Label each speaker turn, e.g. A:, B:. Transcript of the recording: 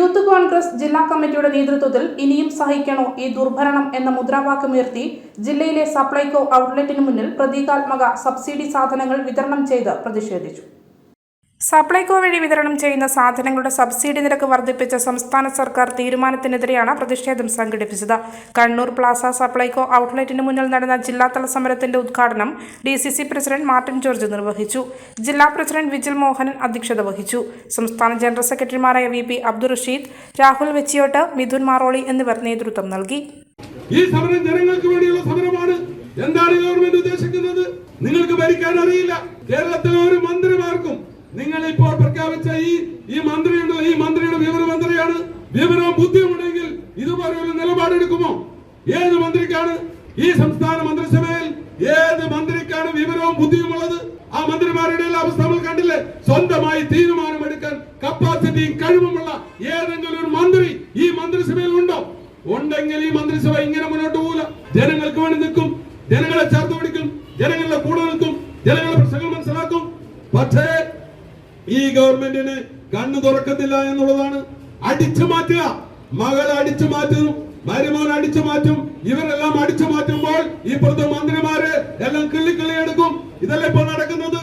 A: Youth Congress ജില്ലാ കമ്മിറ്റിയുടെ നേതൃത്വത്തിൽ ഇനിയും സഹിക്കണോ ഈ ദുർഭരണം എന്ന മുദ്രാവാക്യമുയർത്തി ജില്ലയിലെ സപ്ലൈകോ ഔട്ട്ലെറ്റിന് മുന്നിൽ പ്രതീകാത്മക സബ്സിഡി സാധനങ്ങൾ വിതരണം ചെയ്ത് പ്രതിഷേധിച്ചു. സപ്ലൈകോ വഴി വിതരണം ചെയ്യുന്ന സാധനങ്ങളുടെ സബ്സിഡി നിരക്ക് വർദ്ധിപ്പിച്ച സംസ്ഥാന സർക്കാർ തീരുമാനത്തിനെതിരെയാണ് പ്രതിഷേധം സംഘടിപ്പിച്ചത്. കണ്ണൂർ പ്ലാസ സപ്ലൈകോ ഔട്ട്ലെറ്റിന് മുന്നിൽ നടന്ന ജില്ലാതല സമരത്തിന്റെ ഉദ്ഘാടനം D C C president Martin George നിർവഹിച്ചു. ജില്ലാ പ്രസിഡന്റ് വിജിൽ മോഹനൻ അധ്യക്ഷത വഹിച്ചു. സംസ്ഥാന ജനറൽ സെക്രട്ടറിമാരായ വി പി അബ്ദുൾ റഷീദ് രാഹുൽ വെച്ചിയോട്ട് മിഥുൻ മാറോളി എന്നിവർ നേതൃത്വം നൽകി.
B: ഈ സമരം ജനങ്ങൾക്ക് വേണ്ടിയുള്ള സമരമാണ്. എന്താണ് ഗവൺമെന്റ് ഉദ്ദേശിക്കുന്നത്? നിങ്ങൾക്ക് ഭരിക്കാൻ അറിയില്ല. കേരളത്തിലെ ഒരു മന്ത്രിമാർക്കും നിങ്ങൾ ഇപ്പോൾ പ്രഖ്യാപിച്ച ഈ ഈ മന്ത്രിയുടെ ഈ മന്ത്രിയുടെ വിവര മന്ത്രിയാണ് വിവരവും ബുദ്ധിയുമുണ്ടെങ്കിൽ ഇതുപോലെയുള്ള നിലപാടെടുക്കുമോ? ഏത് മന്ത്രിക്കാണ് ഈ സംസ്ഥാന മന്ത്രിസഭയിൽ ഏത് മന്ത്രിക്കാണ് വിവരവും ബുദ്ധിയുമുള്ളത്? ആ മന്ത്രിമാരുടെ അവസ്ഥ നമ്മൾ കണ്ടില്ലേ? സ്വന്തമായി തീരുമാനമെടുക്കാൻ കപ്പാസിറ്റിയും കഴിവുമുള്ള ഏതെങ്കിലും ഒരു മന്ത്രി ഈ മന്ത്രിസഭയിൽ ഉണ്ടോ? ഉണ്ടെങ്കിൽ ഈ മന്ത്രിസഭ ഇങ്ങനെ മുന്നോട്ട് പോകില്ല ജനങ്ങൾക്ക് വേണ്ടി നിൽക്കും. ജനങ്ങളെ ചേർത്ത് പിടിക്കും. ജനങ്ങളുടെ കൂടെ നിൽക്കും. ജനങ്ങളുടെ പ്രശ്നങ്ങൾ മനസ്സിലാക്കും. പക്ഷേ ഈ ഗവൺമെന്റിന് കണ്ണു തുറക്കത്തില്ല എന്നുള്ളതാണ് അടിച്ചു മാറ്റുക. മകൾ അടിച്ചു മാറ്റും മരുമോൻ അടിച്ചു മാറ്റും ഇവരെല്ലാം അടിച്ചു മാറ്റുമ്പോൾ ഇപ്പോഴത്തെ മന്ത്രിമാര് എല്ലാം കിള്ളിക്കിള്ളി എടുക്കും. ഇതല്ല ഇപ്പോൾ നടക്കുന്നത്?